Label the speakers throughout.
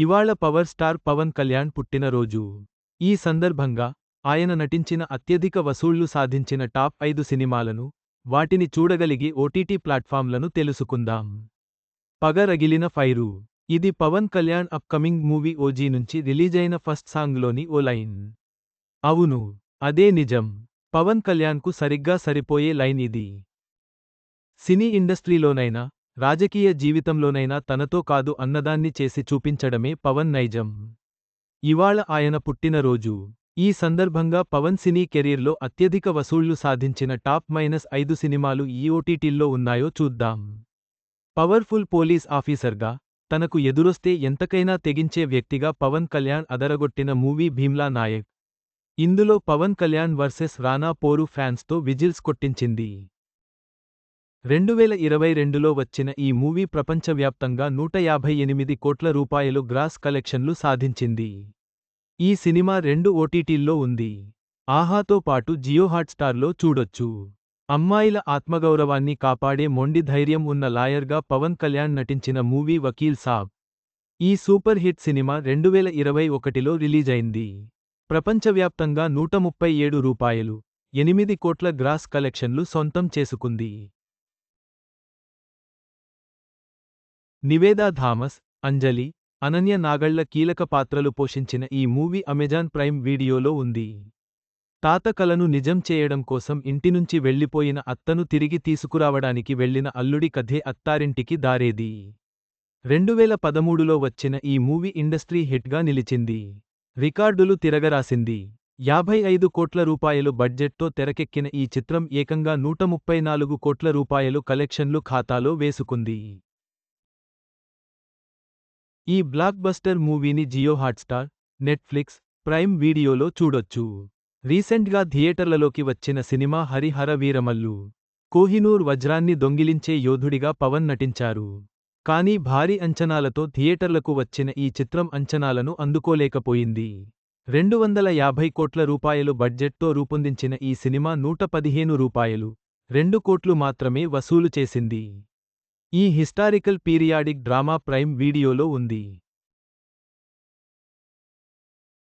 Speaker 1: ఇవాళ power star Pawan Kalyan పుట్టినరోజు. ఈ సందర్భంగా ఆయన నటించిన అత్యధిక వసూళ్ళు సాధించిన టాప్ ఐదు సినిమాలను వాటిని చూడగలిగి ఓటీటీ ప్లాట్ఫామ్లను తెలుసుకుందాం. పగ రగిలిన ఫైరు. ఇది Pavan Kalyan upcoming movie OG నుంచి రిలీజైన ఫస్ట్ సాంగ్లోని ఓ లైన్. అవును అదే నిజం. పవన్ కళ్యాణ్కు సరిగ్గా సరిపోయే లైన్ ఇది. సినీ ఇండస్ట్రీలోనైనా రాజకీయ జీవితంలోనైనా తనతో కాదు అన్నదాన్ని చేసి చూపించడమే పవన్ నైజం. ఇవాళ ఆయన పుట్టినరోజు. ఈ సందర్భంగా పవన్ సినీ కెరీర్లో అత్యధిక వసూళ్ళు సాధించిన టాప్ మైనస్ ఐదు సినిమాలు ఈ ఓటీటీల్లో ఉన్నాయో చూద్దాం. పవర్ఫుల్ పోలీస్ ఆఫీసర్గా తనకు ఎదురొస్తే ఎంతకైనా తెగించే వ్యక్తిగా పవన్ కళ్యాణ్ అదరగొట్టిన మూవీ భీమ్లా నాయక్. ఇందులో పవన్ కళ్యాణ్ వర్సెస్ రానా పోరు ఫ్యాన్స్తో విజిల్స్ కొట్టించింది. రెండువేల ఇరవై రెండులో వచ్చిన ఈ మూవీ ప్రపంచవ్యాప్తంగా నూట యాభై ఎనిమిది కోట్ల రూపాయలు గ్రాస్ కలెక్షన్లు సాధించింది. ఈ సినిమా రెండు ఓటీటీల్లో ఉంది. ఆహాతో పాటు జియో హాట్స్టార్లో చూడొచ్చు. అమ్మాయిల ఆత్మగౌరవాన్ని కాపాడే మొండి ధైర్యం ఉన్న లాయర్గా పవన్ కళ్యాణ్ నటించిన మూవీ వకీల్ సాబ్. ఈ సూపర్ హిట్ సినిమా రెండువేల ఇరవై ఒకటిలో రిలీజైంది. ప్రపంచవ్యాప్తంగా నూట ముప్పై ఏడు రూపాయలు ఎనిమిది కోట్ల గ్రాస్ కలెక్షన్లు సొంతం చేసుకుంది. నివేదా థామస్ అంజలి అనన్య నాగళ్ళ కీలక పాత్రలు పోషించిన ఈ మూవీ అమెజాన్ ప్రైమ్ వీడియోలో ఉంది. తాత కలను నిజం చేయడం కోసం ఇంటినుంచి వెళ్ళిపోయిన అత్తను తిరిగి తీసుకురావడానికి వెళ్ళిన అల్లుడి కథే అత్తారింటికి దారేది. రెండువేల పదమూడులో వచ్చిన ఈ మూవీ ఇండస్ట్రీ హిట్గా నిలిచింది. రికార్డులు తిరగరాసింది. యాభై ఐదు కోట్ల రూపాయలు బడ్జెట్తో తెరకెక్కిన ఈ చిత్రం ఏకంగా నూట ముప్పై నాలుగు కోట్ల రూపాయలు కలెక్షన్లు ఖాతాలో వేసుకుంది. ఈ బ్లాక్ బస్టర్ మూవీని జియో హాట్స్టార్ నెట్ఫ్లిక్స్ ప్రైమ్ వీడియోలో చూడొచ్చు. రీసెంట్గా థియేటర్లలోకి వచ్చిన సినిమా హరిహర వీరమల్లు. కోహినూర్ వజ్రాన్ని దొంగిలించే యోధుడిగా పవన్ నటించారు. కానీ భారీ అంచనాలతో థియేటర్లకు వచ్చిన ఈ చిత్రం అంచనాలను అందుకోలేకపోయింది. రెండు వందల యాభై కోట్ల రూపాయలు బడ్జెట్తో రూపొందించిన ఈ సినిమా నూట పదిహేను రూపాయలు రెండు కోట్లు మాత్రమే వసూలు చేసింది. ఈ హిస్టారికల్ పీరియాడిక్ డ్రామా ప్రైమ్ వీడియోలో ఉంది.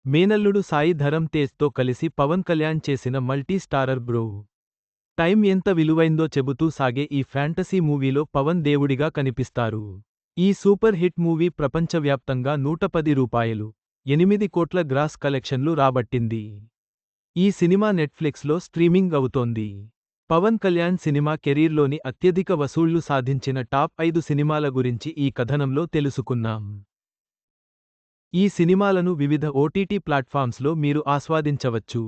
Speaker 1: మేనల్లుడు సాయి ధరమ్ తేజ్తో కలిసి పవన్ కళ్యాణ్ చేసిన మల్టీ స్టారర్ బ్రో. టైం ఎంత విలువైందో చెబుతూ సాగే ఈ ఫ్యాంటసీ మూవీలో పవన్ దేవుడిగా కనిపిస్తారు. ఈ సూపర్ హిట్ మూవీ ప్రపంచవ్యాప్తంగా నూట పది రూపాయలు ఎనిమిది కోట్ల గ్రాస్ కలెక్షన్లు రాబట్టింది. ఈ సినిమా నెట్ఫ్లిక్స్లో స్ట్రీమింగ్ అవుతోంది. పవన్ కళ్యాణ్ సినిమా కెరీర్లోని అత్యధిక వసూళ్ళు సాధించిన టాప్ ఐదు సినిమాల గురించి ఈ కథనంలో తెలుసుకున్నాం. ఈ సినిమాలను వివిధ ఓటీటీ ప్లాట్ఫామ్స్లో మీరు ఆస్వాదించవచ్చు.